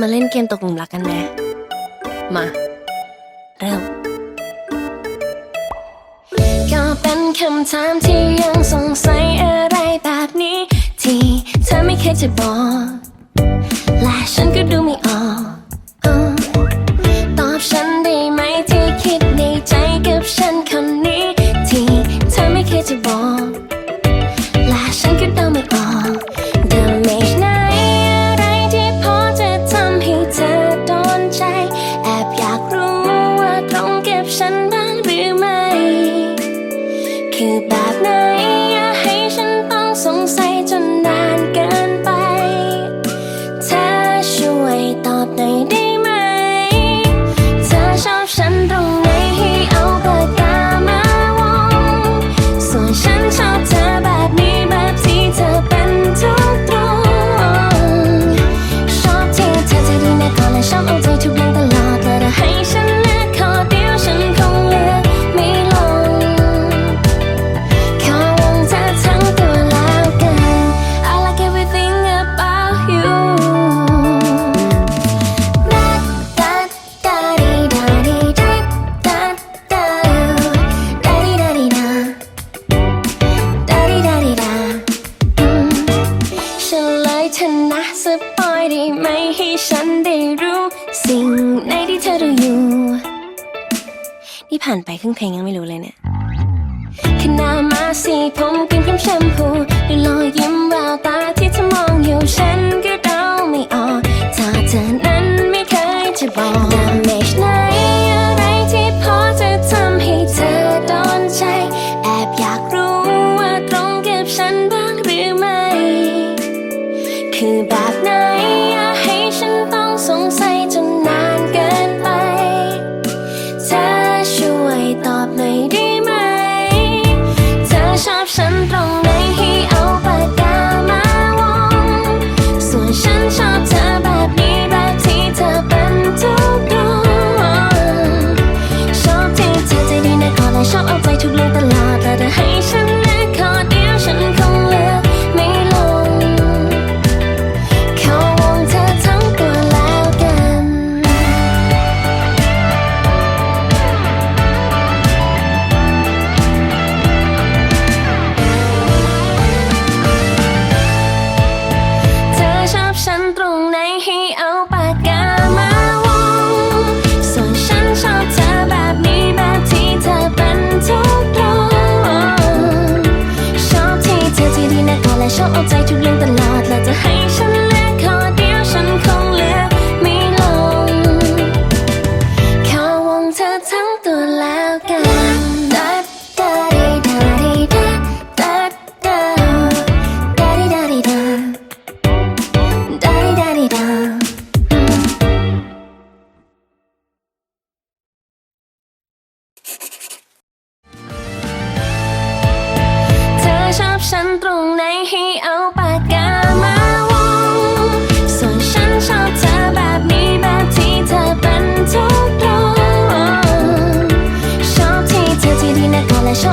มาเล่นเกมตกหลุมรักกันไหม มา เริ่มก็เป็นคำถามที่ยังสงสัยอะไรแบบนี้ ที่เธอไม่เคยจะบอก และฉันก็ดูไม่ออก 翅膀。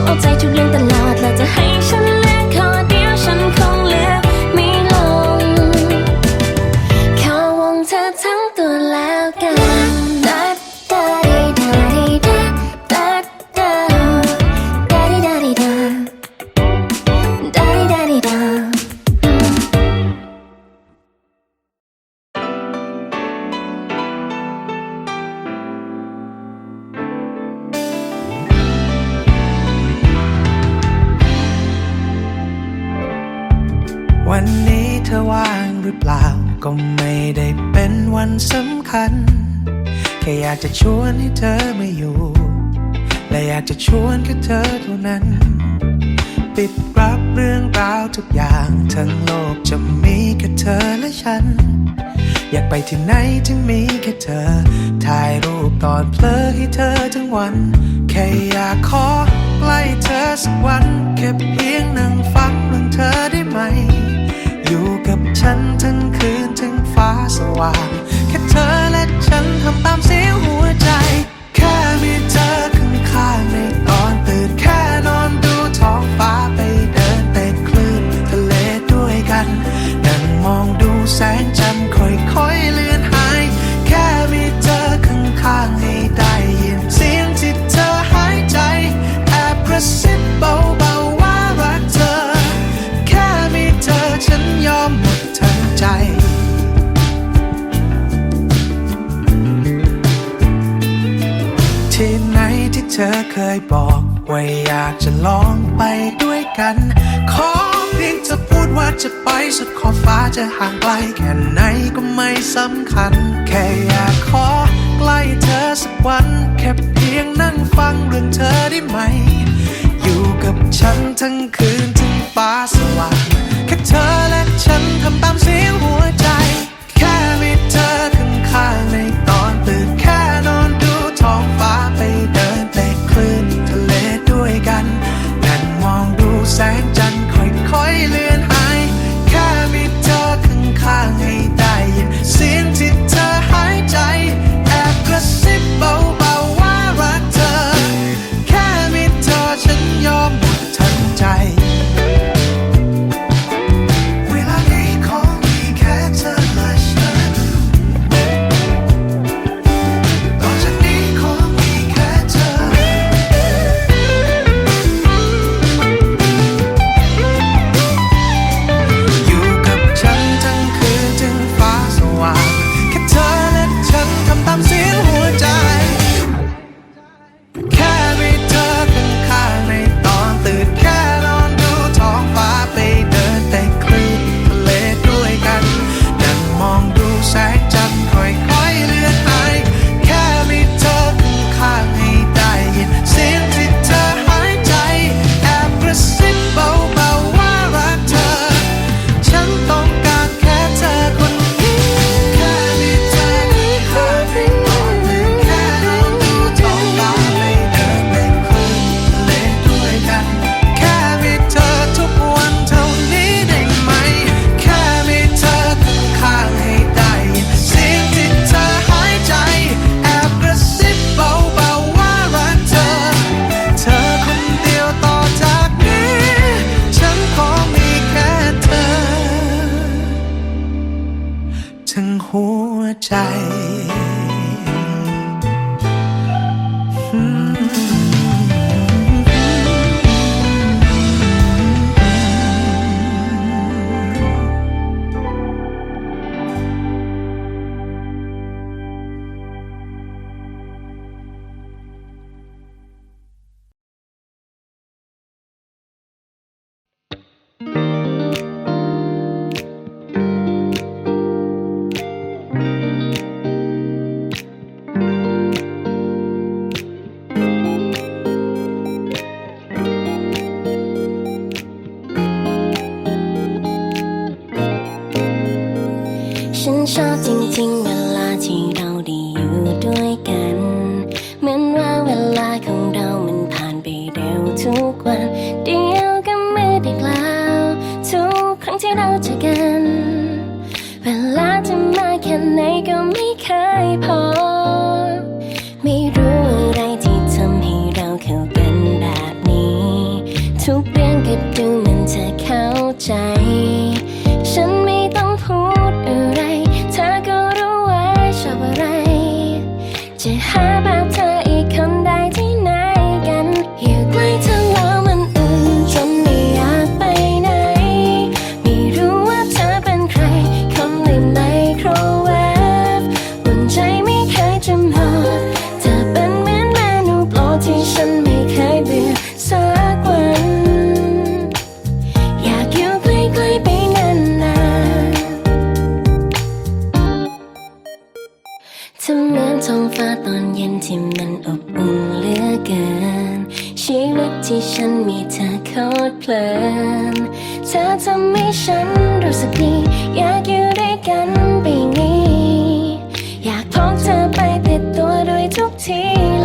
เอาใจทุกเรื่องตลอดเราจะให้ ที่ไหนจึงมีแค่เธอ ถ่ายรูปตอนเพลอให้เธอทั้งวัน แค่อยากขอใกล้เธอสักวันแค่เพียงหนั่งฟังเรื่องเธอได้ไหม อยู่กับฉันทั้งคืนทั้งฟ้าสว่าง แค่เธอและฉันทำตามเสียงหัวใจ แค่มีเธอข้างๆในตอนตื่นแค่นอนดูท้องฟ้าไปเดินเตะคลื่นทะเลด้วยกัน นั่งมองดูแสงจันทร์ค่อย ยบอกว่าอยากจะลองไปด้วยกัน ขอเพียงจะพูดว่าจะไปสุดขอบฟ้าจะห่างไกลแค่ไหนก็ไม่สำคัญ แค่อยากขอใกล้เธอสักวันแค่เพียงนั่งฟังเรื่องเธอได้ไหม อยู่กับฉันทั้งคืนถึงฟ้าสว่าง time. ฟ้าตอนเย็นที่มันอบอุ่นเหลือเกิน ชีวิตที่ฉันมีเธอโคตรเพลิน เธอทำให้ฉันรู้สึกดี อยากอยู่ด้วยกันไปนี้ อยากพกเธอไปติดตัวด้วยทุกที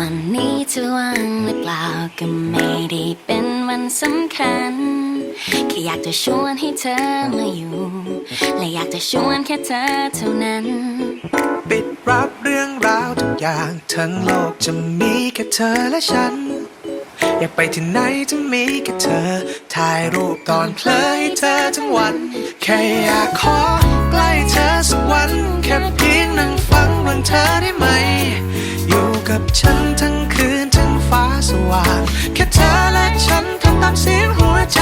วันนี้จะว่างหรือเปล่าก็ไม่ได้เป็นวันสำคัญ แค่อยากจะชวนให้เธอมาอยู่ และอยากจะชวนแค่เธอเท่านั้น ปิดรับเรื่องราวทุกอย่างทั้งโลกจะมีแค่เธอและฉัน อยากไปที่ไหนจะมีแค่เธอ ถ่ายรูปตอนเพลอให้เธอทั้งวัน แค่อยากขอใกล้เธอสักวัน แค่เพียงนั่งฟังเรื่องเธอได้ไหม ฉันทั้งคืนทั้งฟ้าสว่าง แค่เธอและฉันทำตามเสียงหัวใจ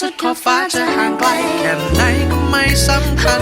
สุดขอบฟ้าจะห่างไกลแค่ไหนก็ไม่สำคัญ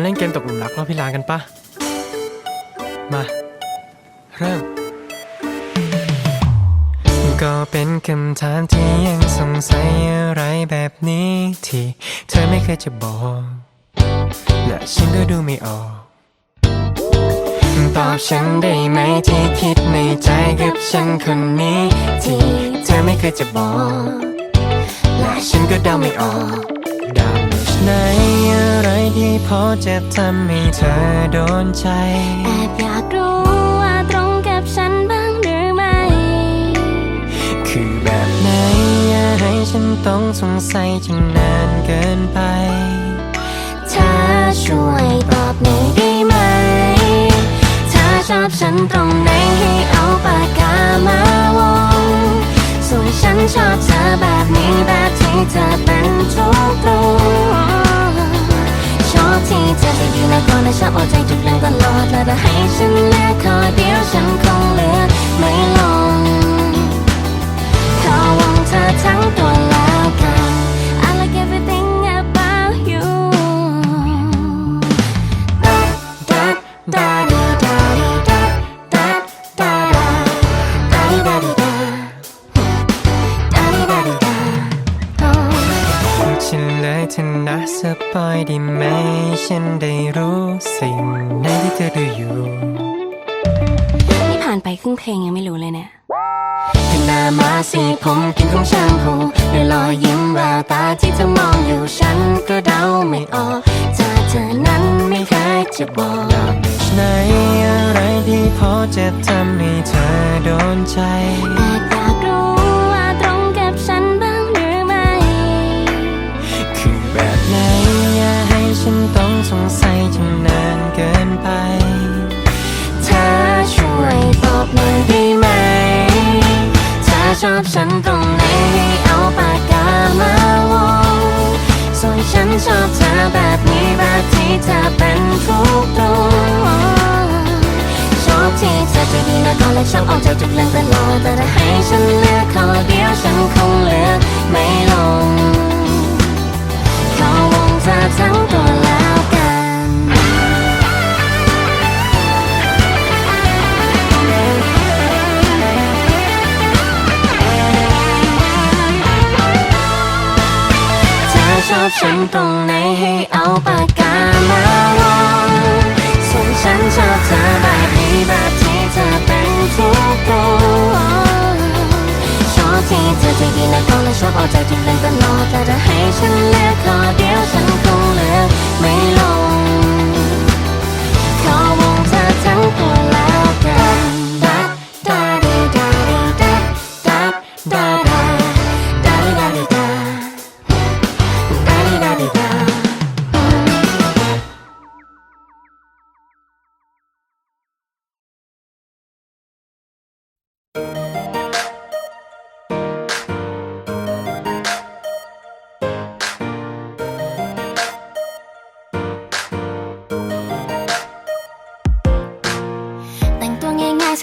มาเล่นเกมตกหลุมรักรอบพิลากันปะมา เริ่ม ก็เป็นคำถามที่ยังสงสัยอะไรแบบนี้ที่เธอไม่เคยจะบอกและฉันก็ดูไม่ออก ตอบฉันได้ไหมที่คิดในใจกับฉันคนนี้ ที่เธอไม่เคยจะบอกและฉันก็เดาไม่ออก ไหนอะไรที่พอจะทำให้เธอโดนใจ แอบอยากรู้ว่าตรงกับฉันบ้างหรือไม่ คือแบบไหนอย่าให้ฉันต้องสงสัยจนนานเกินไป เธอช่วยตอบหน่อยได้ไหมถ้าชอบฉันตรงไหนให้เอาปากกามาวง ส่วนฉันชอบเธอแบบนี้แบบที่เธอเป็นทุกตรงชอบที่เธอจะยืนและก่อนและชอบเอาใจทุกเรื่องตลอดและถ้าให้ฉันเลือกคอยเดียวฉันคงเลือกไม่ลงขอวงเธอทั้งตัวแล้วกัน นเลยเธอนะสปอยได้ไหม ฉันได้รู้สิ่งไหนที่เธอดูอยู่นี่ผ่านไปครึ่งเพลงยังไม่รู้เลยเนี่ยขณะมาสีผมกินของแชมพูด้วยรอยยิ้มแววตาที่เธอมองอยู่ฉันก็เดาไม่ออกถ้าเธอนั้นไม่เคยจะบอกไหนอะไรที่พอจะทำให้เธอโดนใจ ชอบฉันตรงไหนให้เอาปากกามาวงส่วนฉันชอบเธอแบบนี้แบบที่เธอเป็นทุกตรงชอบที่เธอใจดีนะก่อนและชอบเอาใจทุกเรื่องตลอดแต่ถ้าให้ฉันเลือกข้อเดียวฉันคงเลือกไม่ลงเขอวงเธอทั้งตัวแล้ว บฉันตรงไหนให้เอาปากกามาวงส่วนฉันชอบเธอแบบนี้แบบที่เธอเป็นทุกตัวชอบที่เธอใจดีนะก่อนและชอบเอาใจที่เล่นตลอดแต่จะให้ฉันเลือกขอเดียวฉันคงเลือกไม่ลง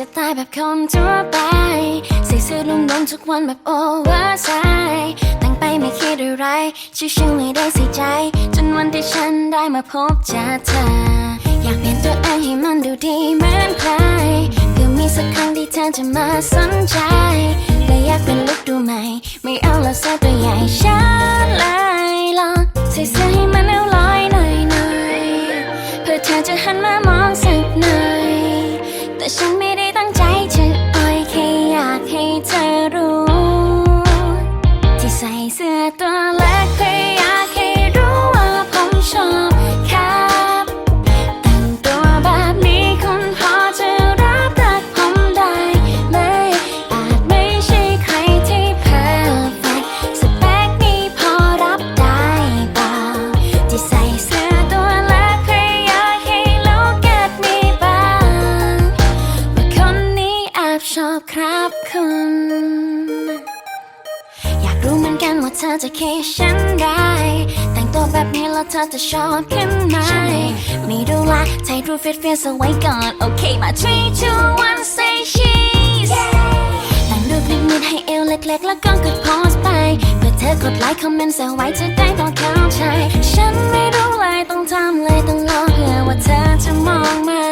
สไตล์แบบคนทั่วไปใส่เสื้อลุ่มๆทุกวันแบบโอเวอร์ไซส์แต่งไปไม่คิดอะไร ชิวๆไม่ได้ใส่ใจ จนวันที่ฉันได้มาพบเจอเธอ อยากเปลี่ยนตัวเองให้มันดูดีเหมือนใครก็มีสักครั้งที่เธอจะมาสนใจและอยากเป็นลุกดูใหม่ ไม่เอาแล้วใส่ตัวใหญ่ฉันเลยลองใส่เสื้อให้มันเอาลอยหน่อยๆเพื่อเธอจะหันมามองสักหน่อยแต่ฉันไม่ จะชอบขึ้นไหมไม่รู้ละถ่ายรูปเฟียสๆเอาไว้ก่อน โอเค มา three two one say cheese แต่งรูปนิดๆให้เอวเล็กๆ แล้วก็กดโพสไปเพื่อเธออกดไลค์คอมเมนต์แซวไว้จะได้บอกเข้าใจ ฉันไม่รู้เลยต้องทำเลยต้องรอเพื่อว่าเธอจะมองมา